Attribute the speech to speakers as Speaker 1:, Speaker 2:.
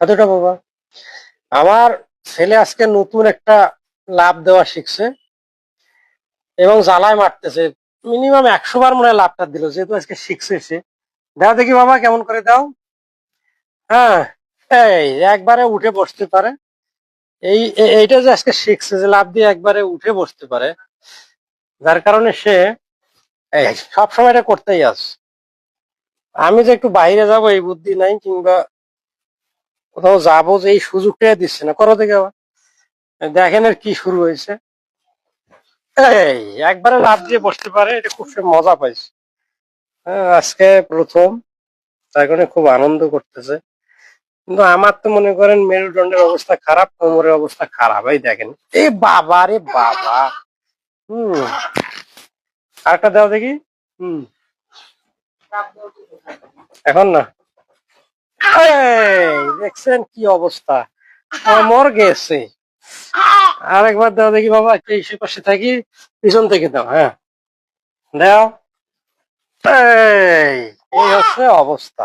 Speaker 1: এতটা বাবা। আমার ছেলে আজকে নতুন একটা লাভ দেওয়া শিখছে এবং জ্বালায় মারতেছে। মিনিমাম একশো বার মনে হয় লাভটা দিল, যেহেতু আজকে শিখছে সে। দাও দেখি বাবা কেমন করে দাও। হ্যাঁ এই একবারে উঠে বসতে পারে। এই এইটা যে আজকে শিখছে যে লাভ দিয়ে একবারে উঠে বসতে পারে, যার কারণে সে সবসময় এটা করতেই আস আমি যে একটু বাইরে যাব এই বুদ্ধি নাই, কিংবা কোথাও যাব যে এই সুযোগটা দিচ্ছে না? করো দেখে আবার। দেখেন আর কি শুরু হয়েছে। একবারে লাভ দিয়ে বসতে পারে এটা খুব মজা পাইছে। হ্যাঁ, আজকে প্রথম তার কারণে খুব আনন্দ করতেছে। কিন্তু আমার তো মনে করেন মেরুদণ্ডের অবস্থা খারাপ কোমরের অবস্থা খারাপ এই দেখেন। এই বাবা রে বাবা। হুম। আরেকটা দাও দেখি। হম। এখন না। দেখছেন কি অবস্থা? মর গেছে আরেকবার দাও দেখি বাবা এই সে পাশে থাকি পিছন থেকে দাও হ্যাঁ। দাও। এই হচ্ছে অবস্থা।